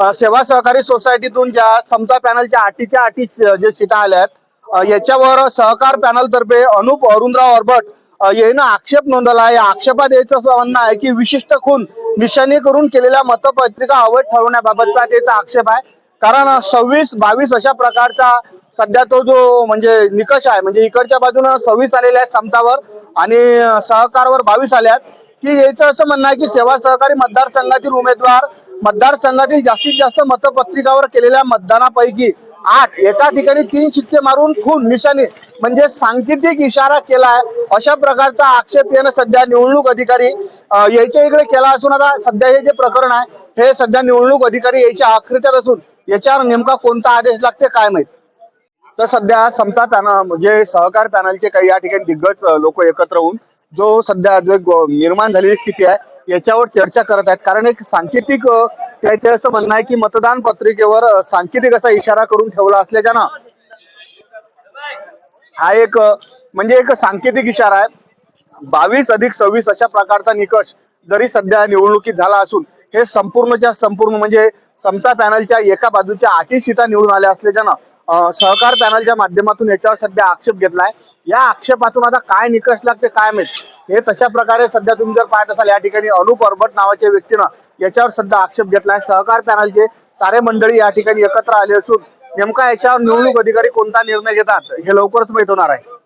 सेवा सहकारी सोसायटीतून ज्या समता पॅनलच्या अटीच्या अटी जे सीटा आल्या आहेत याच्यावर सहकार पॅनल तर्फे अनुप अरुणराव अरबट अ, यानं आक्षेप नोंदवला आहे. या आक्षेपात याचं असं म्हणणं आहे की विशिष्ट खून निशाणी करून केलेल्या मतपत्रिका अवैध ठरवण्याबाबतचा त्याचा आक्षेप आहे. कारण सव्वीस बावीस अशा प्रकारचा सध्या तो जो म्हणजे निकष आहे म्हणजे इकडच्या बाजूनं सव्वीस आलेल्या आहेत समतावर आणि सहकारवर बावीस आल्या आहेत की याचं असं म्हणणं आहे की सेवा सहकारी मतदारसंघातील उमेदवार मतदारसंघातील जास्तीत जास्त मतपत्रिकावर केलेल्या मतदानापैकी आठ एका ठिकाणी तीन शिक्के मारून खून निशाणी म्हणजे सांकेतिक इशारा केलाय. अशा प्रकारचा आक्षेप येणं सध्या निवडणूक अधिकारी याच्या इकडे केला असून आता सध्या हे जे प्रकरण आहे हे सध्या निवडणूक अधिकारी याच्या आखरीत्यात असून याच्यावर नेमका कोणता आदेश लागते काय माहीत? तर सध्या समता पॅनल म्हणजे सहकार पॅनलचे काही या ठिकाणी दिग्गज लोक एकत्र होऊन जो सध्या जो निर्माण झालेली स्थिती आहे याच्यावर चर्चा करत आहेत. कारण एक सांकेतिक अ, असं म्हणणं आहे की मतदान पत्रिकेवर सांकेतिक असा इशारा करून ठेवला असल्याच्यानं हा एक म्हणजे एक सांकेतिक इशारा आहे. बावीस अधिक सव्वीस अशा प्रकारचा निकष जरी सध्या निवडणुकीत झाला असून हे संपूर्णच्या संपूर्ण म्हणजे समता पॅनलच्या एका बाजूच्या आठी सीटा निवडून आल्या असल्याच्यानं सहकार पॅनलच्या माध्यमातून याच्यावर सध्या आक्षेप घेतलाय. या आक्षेपातून आता काय निकष लागते काय माहीत? हे तशा प्रकारे सध्या तुम्ही जर पाहत असाल या ठिकाणी अनुप अरबट नावाच्या व्यक्तीनं याच्यावर सध्या आक्षेप घेतलाय सहकार पॅनलचे सारे मंडळी या ठिकाणी एकत्र आले असून नेमका याच्यावर निवडणूक अधिकारी कोणता निर्णय घेतात हे लवकरच माहीत होणार आहे.